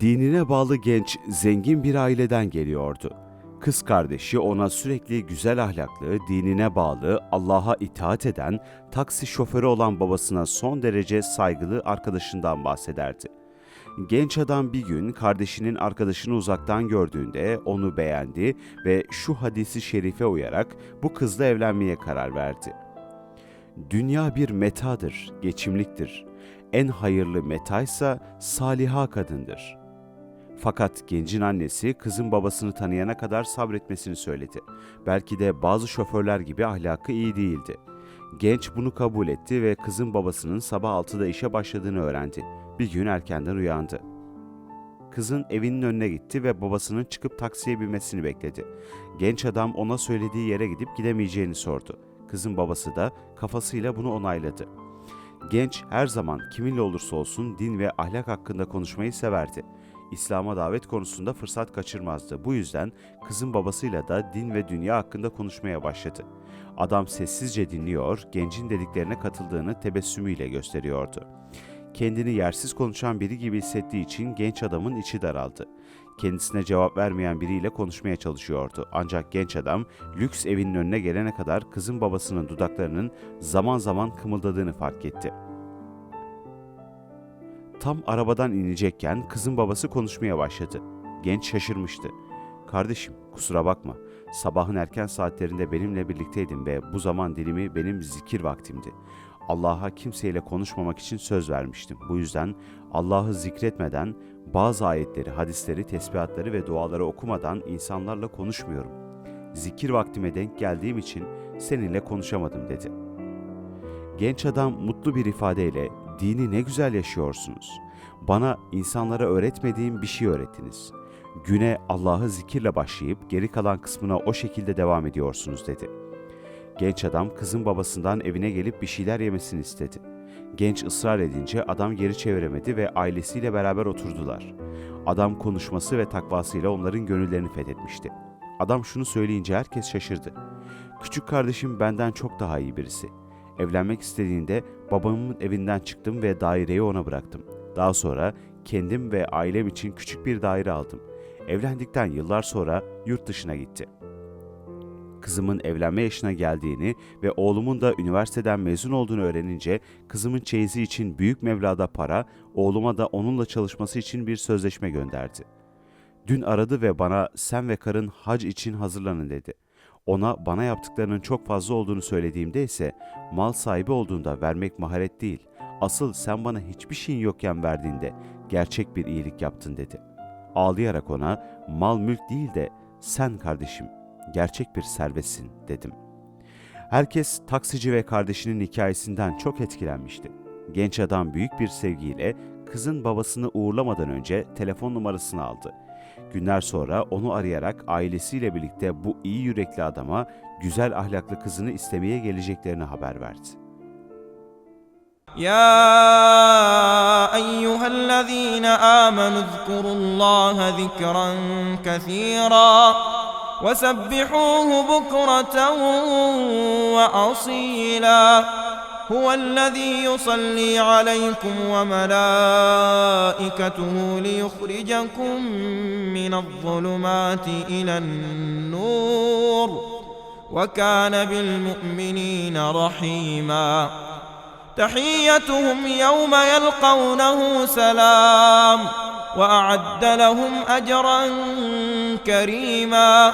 Dinine bağlı genç zengin bir aileden geliyordu. Kız kardeşi ona sürekli güzel ahlaklı, dinine bağlı, Allah'a itaat eden, taksi şoförü olan babasına son derece saygılı arkadaşından bahsederdi. Genç adam bir gün kardeşinin arkadaşını uzaktan gördüğünde onu beğendi ve şu hadisi şerife uyarak bu kızla evlenmeye karar verdi. Dünya bir metadır, geçimliktir. En hayırlı metaysa saliha kadındır. Fakat gencin annesi kızın babasını tanıyana kadar sabretmesini söyledi. Belki de bazı şoförler gibi ahlakı iyi değildi. Genç bunu kabul etti ve kızın babasının sabah 6'da işe başladığını öğrendi. Bir gün erkenden uyandı. Kızın evinin önüne gitti ve babasının çıkıp taksiye binmesini bekledi. Genç adam ona söylediği yere gidip gidemeyeceğini sordu. Kızın babası da kafasıyla bunu onayladı. Genç her zaman kiminle olursa olsun din ve ahlak hakkında konuşmayı severdi. İslam'a davet konusunda fırsat kaçırmazdı. Bu yüzden kızın babasıyla da din ve dünya hakkında konuşmaya başladı. Adam sessizce dinliyor, gencin dediklerine katıldığını tebessümüyle gösteriyordu. Kendini yersiz konuşan biri gibi hissettiği için genç adamın içi daraldı. Kendisine cevap vermeyen biriyle konuşmaya çalışıyordu. Ancak genç adam lüks evinin önüne gelene kadar kızın babasının dudaklarının zaman zaman kımıldadığını fark etti. Tam arabadan inecekken kızın babası konuşmaya başladı. Genç şaşırmıştı. Kardeşim kusura bakma. Sabahın erken saatlerinde benimle birlikteydin ve bu zaman dilimi benim zikir vaktimdi. Allah'a kimseyle konuşmamak için söz vermiştim. Bu yüzden Allah'ı zikretmeden bazı ayetleri, hadisleri, tesbihatları ve duaları okumadan insanlarla konuşmuyorum. Zikir vaktime denk geldiğim için seninle konuşamadım dedi. Genç adam mutlu bir ifadeyle dini ne güzel yaşıyorsunuz. Bana insanlara öğretmediğim bir şey öğrettiniz. Güne Allah'ı zikirle başlayıp geri kalan kısmına o şekilde devam ediyorsunuz dedi. Genç adam kızın babasından evine gelip bir şeyler yemesini istedi. Genç ısrar edince adam geri çeviremedi ve ailesiyle beraber oturdular. Adam konuşması ve takvasıyla onların gönüllerini fethetmişti. Adam şunu söyleyince herkes şaşırdı. Küçük kardeşim benden çok daha iyi birisi. Evlenmek istediğinde babamın evinden çıktım ve daireyi ona bıraktım. Daha sonra kendim ve ailem için küçük bir daire aldım. Evlendikten yıllar sonra yurt dışına gitti. Kızımın evlenme yaşına geldiğini ve oğlumun da üniversiteden mezun olduğunu öğrenince kızımın çeyizi için büyük meblağda para, oğluma da onunla çalışması için bir sözleşme gönderdi. Dün aradı ve bana sen ve karın hac için hazırlanın dedi. Ona bana yaptıklarının çok fazla olduğunu söylediğimde ise mal sahibi olduğunda vermek maharet değil. Asıl sen bana hiçbir şeyin yokken verdiğinde gerçek bir iyilik yaptın dedi. Ağlayarak ona mal mülk değil de sen kardeşim gerçek bir servetsin dedim. Herkes taksici ve kardeşinin hikayesinden çok etkilenmişti. Genç adam büyük bir sevgiyle kızın babasını uğurlamadan önce telefon numarasını aldı. Günler sonra onu arayarak ailesiyle birlikte bu iyi yürekli adama güzel ahlaklı kızını istemeye geleceklerini haber verdi. Ya eyyühellezîne âmenü zkurullâhe zikran kethîrâ ve sebbihuhu bukraten ve asîlâ هو الذي يصلي عليكم وملائكته ليخرجكم من الظلمات إلى النور وكان بالمؤمنين رحيما. تحيتهم يوم يلقونه سلام وأعد لهم أجرا كريما.